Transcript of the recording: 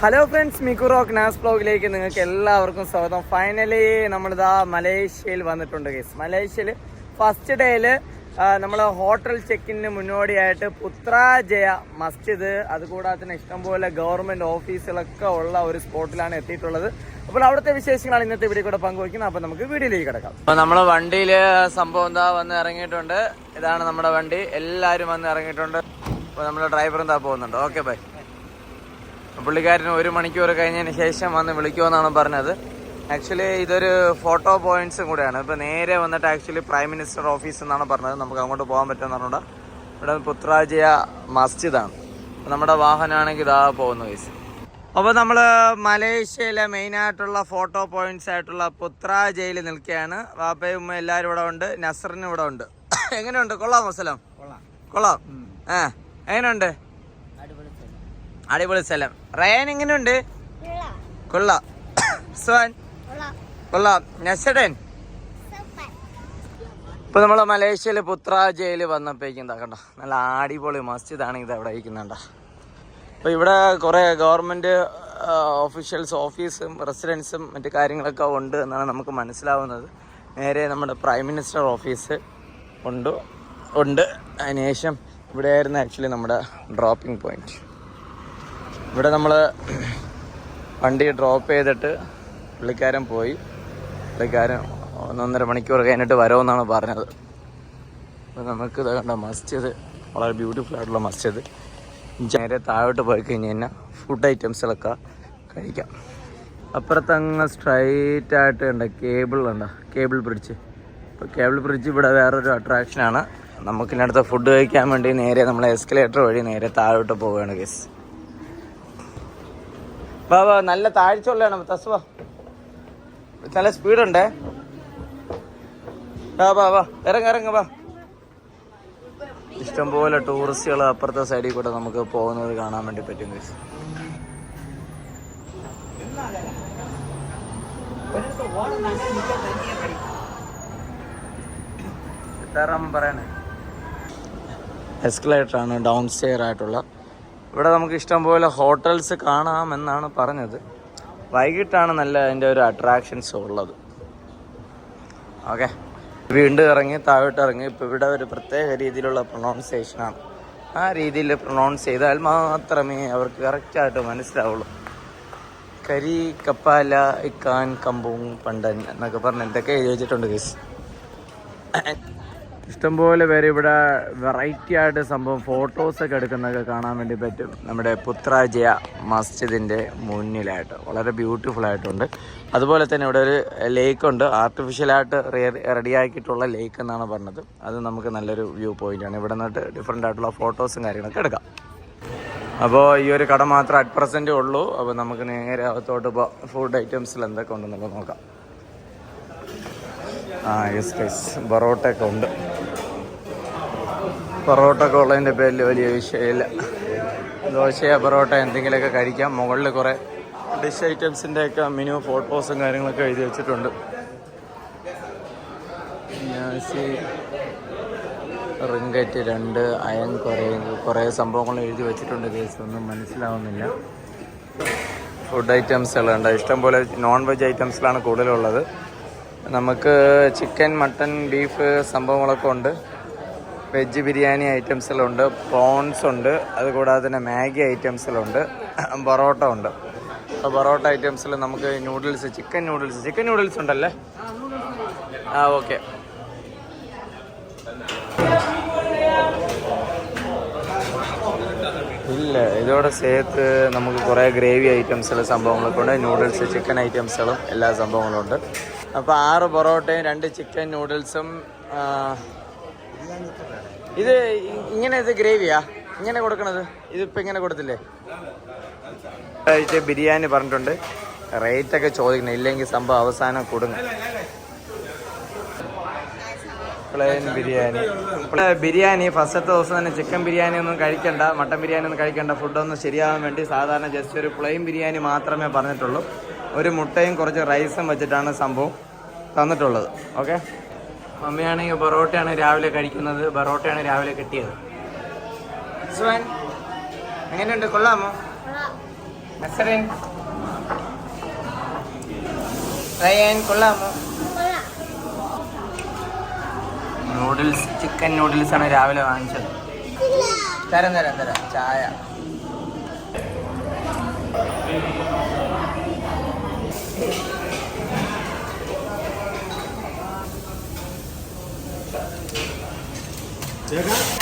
Hello friends മിക്കു റോക്ക് നാസ് ബ്ലോഗിലേക്ക് നിങ്ങൾക്ക് എല്ലാവർക്കും സ്വാഗതം. ഫൈനലി നമ്മളിതാ മലേഷ്യയിൽ വന്നിട്ടുണ്ട് കേസ് മലേഷ്യയിൽ ഫസ്റ്റ് ഡേയിൽ നമ്മൾ ഹോട്ടൽ ചെക്കിന് മുന്നോടിയായിട്ട് പുത്രാജയ മസ്ജിദ് അതുകൂടാതെ തന്നെ ഇഷ്ടംപോലെ ഗവൺമെന്റ് ഓഫീസുകളൊക്കെ ഉള്ള ഒരു സ്പോട്ടിലാണ് എത്തിയിട്ടുള്ളത്. അപ്പോൾ അവിടുത്തെ വിശേഷങ്ങളാണ് ഇന്നത്തെ വീഡിയോ കൂടെ പങ്കുവയ്ക്കുന്നത്. അപ്പോൾ നമുക്ക് വീഡിയോയിലേക്ക് കിടക്കാം. അപ്പോൾ നമ്മുടെ വണ്ടിയിൽ സംഭവം എന്താ വന്ന് ഇറങ്ങിയിട്ടുണ്ട്. ഇതാണ് നമ്മുടെ വണ്ടി. എല്ലാവരും വന്ന് ഇറങ്ങിയിട്ടുണ്ട്. അപ്പോൾ നമ്മുടെ ഡ്രൈവർ എന്താ പോകുന്നുണ്ട്? ഓക്കെ ബൈ പുള്ളിക്കാരന് ഒരു മണിക്കൂർ കഴിഞ്ഞതിന് ശേഷം വന്ന് വിളിക്കുമെന്നാണ് പറഞ്ഞത്. ആക്ച്വലി ഇതൊരു ഫോട്ടോ പോയിന്റ്സും കൂടെയാണ്. ഇപ്പം നേരെ വന്നിട്ട് ആക്ച്വലി പ്രൈം മിനിസ്റ്റർ ഓഫീസ് എന്നാണ് പറഞ്ഞത്. നമുക്ക് അങ്ങോട്ട് പോകാൻ പറ്റുമെന്ന് പറഞ്ഞുകൊണ്ട് ഇവിടെ പുത്രാജയ മസ്ജിദാണ്. നമ്മുടെ വാഹനമാണെങ്കിൽ ഇതാ പോകുന്നു കേസ് അപ്പോൾ നമ്മൾ മലേഷ്യയിലെ മെയിനായിട്ടുള്ള ഫോട്ടോ പോയിന്റ്സ് ആയിട്ടുള്ള പുത്രാജയിൽ നിൽക്കുകയാണ്. വാപ്പയും ഉമ്മയും എല്ലാവരും ഇവിടെ ഉണ്ട്. നസറിനും ഇവിടെ ഉണ്ട്. എങ്ങനെയുണ്ട്? കൊള്ളാം. മസലം കൊള്ളാം ആ എങ്ങനെയുണ്ട്? അടിപൊളി സ്ഥലം. റയാൻ എങ്ങനെയുണ്ട്? കൊള്ളാം. കൊള്ളാം. ഇപ്പൊ നമ്മൾ മലേഷ്യയിൽ പുത്രാജയിൽ വന്നപ്പോഴേക്കും എന്താ കണ്ട നല്ല അടിപൊളി മസ്ജിദാണ് ഇത് അവിടെ ഇരിക്കുന്നുണ്ട അപ്പൊ ഇവിടെ കുറെ ഗവൺമെന്റ് ഓഫീഷ്യൽസ് ഓഫീസും റെസിഡൻസും മറ്റു കാര്യങ്ങളൊക്കെ ഉണ്ട് എന്നാണ് നമുക്ക് മനസ്സിലാവുന്നത്. നേരെ നമ്മുടെ പ്രൈം മിനിസ്റ്റർ ഓഫീസ് ഉണ്ട് ഉണ്ട്. അതിനുശേഷം ഇവിടെയായിരുന്നു ആക്ച്വലി നമ്മുടെ ഡ്രോപ്പിംഗ് പോയിന്റ് ഇവിടെ നമ്മൾ വണ്ടി ഡ്രോപ്പ് ചെയ്തിട്ട് പുള്ളിക്കാരൻ പോയി. പുള്ളിക്കാരൻ ഒന്നൊന്നര മണിക്കൂർ കഴിഞ്ഞിട്ട് വരുമെന്നാണ് പറഞ്ഞത്. അപ്പോൾ നമുക്ക് ഇത് കണ്ട മസ്ജിദ്. വളരെ ബ്യൂട്ടിഫുൾ ആയിട്ടുള്ള മസ്ജിദ്. നേരെ താഴോട്ട് പോയി കഴിഞ്ഞ് കഴിഞ്ഞാൽ ഫുഡ് ഐറ്റംസിലൊക്കെ കഴിക്കാം. അപ്പുറത്തങ്ങ് സ്ട്രൈറ്റ് ആയിട്ട് ഉണ്ട് കേബിൾ ഉണ്ട് കേബിൾ ബ്രിഡ്ജ് ഇപ്പോൾ കേബിൾ ബ്രിഡ്ജ് ഇവിടെ വേറൊരു അട്രാക്ഷനാണ് നമുക്കിനടുത്ത് ഫുഡ് കഴിക്കാൻ വേണ്ടി നേരെ നമ്മൾ എസ്കലേറ്റർ വഴി നേരെ താഴോട്ട് പോവുകയാണ് കേസ് വാ നല്ല താഴ്ചയുള്ളതാണ് തസ്വ നല്ല സ്പീഡുണ്ടേ. ആ വാ വാ ഇറങ്ങ ഇറങ്ങ വാ. ഇഷ്ടംപോലെ ടൂറിസ്റ്റുകൾ അപ്പുറത്തെ സൈഡിൽ കൂടെ നമുക്ക് പോകുന്നത് കാണാൻ വേണ്ടി പറ്റും ഗൈസ് ഇത്രയും പറയണേ. എസ്കലേറ്റർ ആണ് ഡൗൺ സ്റ്റെയർ ആയിട്ടുള്ള ഇവിടെ നമുക്ക് ഇഷ്ടം പോലെ ഹോട്ടൽസ് കാണാമെന്നാണ് പറഞ്ഞത്. വൈകിട്ടാണ് നല്ല അതിന്റെ ഒരു അട്രാക്ഷൻസ് ഉള്ളത്. ഓക്കെ. വീണ്ടും ഇറങ്ങി താഴോട്ട് ഇറങ്ങി. ഇപ്പോൾ ഇവിടെ ഒരു പ്രത്യേക രീതിയിലുള്ള പ്രൊണൗൺസിയേഷനാണ് ആ രീതിയിൽ പ്രൊണൗൺസ് ചെയ്താൽ മാത്രമേ അവർക്ക് കറക്റ്റായിട്ട് മനസ്സിലാവുള്ളൂ. കരി കപ്പാല ഇക്കാൻ കമ്പും പണ്ടൻ എന്നൊക്കെ പറഞ്ഞ് എന്തൊക്കെ എഴുതി വെച്ചിട്ടുണ്ട് കേസ് ഇഷ്ടംപോലെ പേര് ഇവിടെ വെറൈറ്റി ആയിട്ട് സംഭവം ഫോട്ടോസൊക്കെ എടുക്കുന്നതൊക്കെ കാണാൻ വേണ്ടി പറ്റും. നമ്മുടെ പുത്രാജയ മസ്ജിദിന്റെ മുന്നിലായിട്ട്. വളരെ ബ്യൂട്ടിഫുൾ ആയിട്ടുണ്ട്. അതുപോലെ തന്നെ ഇവിടെ ഒരു ലേക്ക് ഉണ്ട്. ആർട്ടിഫിഷ്യലായിട്ട് റെഡിയാക്കിയിട്ടുള്ള ലേക്ക് എന്നാണ് പറഞ്ഞത്. അത് നമുക്ക് നല്ലൊരു വ്യൂ പോയിന്റ് ആണ്. ഇവിടെ നിന്നിട്ട് ഡിഫറെന്റ് ആയിട്ടുള്ള ഫോട്ടോസും കാര്യങ്ങളൊക്കെ എടുക്കാം. അപ്പോൾ ഈ ഒരു കട മാത്രം അറ്റ് പ്രസന്റേ ഉള്ളൂ. അപ്പോൾ നമുക്ക് നേരെ അകത്തോട്ട് ഇപ്പോൾ ഫുഡ് ഐറ്റംസിൽ എന്തൊക്കെ ഉണ്ടെന്നുള്ളത് നോക്കാം. ആ യെസ് ഗൈസ് ബറോട്ടയൊക്കെ ഉണ്ട്. പൊറോട്ട ഒക്കെ ഉള്ളതിന്റെ പേരിൽ വലിയ വിഷയമില്ല. ദോശയോ പൊറോട്ട എന്തെങ്കിലുമൊക്കെ കഴിക്കാം. മുകളിൽ കുറേ ഡിഷ് ഐറ്റംസിന്റെ ഒക്കെ മെനു ഫോട്ടോസും കാര്യങ്ങളൊക്കെ എഴുതി വെച്ചിട്ടുണ്ട്. റിങ്കറ്റ് രണ്ട് അയൺ കുറേ കുറേ സംഭവങ്ങൾ എഴുതി വെച്ചിട്ടുണ്ട് കേസ് ഒന്നും മനസ്സിലാവുന്നില്ല. ഫുഡ് ഐറ്റംസുകളുണ്ട് ഇഷ്ടംപോലെ നോൺ വെജ് ഐറ്റംസിലാണ് കൂടുതലുള്ളത്. നമുക്ക് ചിക്കൻ മട്ടൺ ബീഫ് സംഭവങ്ങളൊക്കെ ഉണ്ട്. വെജ് ബിരിയാണി ഐറ്റംസിലുണ്ട് പ്രോൺസ് ഉണ്ട് അതുകൂടാതെ തന്നെ മാഗി ഐറ്റംസിലുണ്ട് പൊറോട്ട ഉണ്ട് അപ്പോൾ പൊറോട്ട ഐറ്റംസിൽ നമുക്ക് noodles chicken noodles chicken noodles ഉണ്ടല്ലേ? ആ ഓക്കെ. ഇല്ല ഇതോടെ സേത്ത് നമുക്ക് കുറേ ഗ്രേവി ഐറ്റംസുകൾ സംഭവങ്ങളൊക്കെ ഉണ്ട്. നൂഡിൽസ് ചിക്കൻ ഐറ്റംസുകളും എല്ലാ സംഭവങ്ങളും ഉണ്ട്. അപ്പോൾ ആറ് പൊറോട്ടയും രണ്ട് ചിക്കൻ നൂഡിൽസും ഇത് ഇങ്ങനെ ഇത് ഗ്രേവിയാ? ഇങ്ങനെ കൊടുക്കണത്? ഇതിപ്പോ ഇങ്ങനെ കൊടുത്തില്ലേ? ബിരിയാണി പറഞ്ഞിട്ടുണ്ട്. റേറ്റ് ഒക്കെ ചോദിക്കണം. ഇല്ലെങ്കിൽ സംഭവം അവസാനം കൊടുങ്ങ. പ്ലെയിൻ ബിരിയാണി. ബിരിയാണി. ഫസ്റ്റത്തെ ദിവസം തന്നെ ചിക്കൻ ബിരിയാണി ഒന്നും കഴിക്കണ്ട. മട്ടൻ ബിരിയാണി ഒന്നും കഴിക്കണ്ട. ഫുഡൊന്നും ശരിയാവാൻ വേണ്ടി സാധാരണ ജസ്റ്റ് ഒരു പ്ലെയിൻ ബിരിയാണി മാത്രമേ പറഞ്ഞിട്ടുള്ളൂ. ഒരു മുട്ടയും കുറച്ച് റൈസും വെച്ചിട്ടാണ് സംഭവം തന്നിട്ടുള്ളത്. ഓക്കെ മമ്മിയാണെങ്കിൽ പൊറോട്ടയാണ് രാവിലെ കഴിക്കുന്നത്. പൊറോട്ടയാണ് രാവിലെ കിട്ടിയത്. എങ്ങനെയുണ്ട്? കൊള്ളാമോ? നസറിൻ. റയൻ കൊള്ളാമോ? നൂഡിൽസ് ചിക്കൻ നൂഡിൽസ് ആണ് രാവിലെ വാങ്ങിച്ചത്. തരാം തരാം തരാം. ചായ. 제가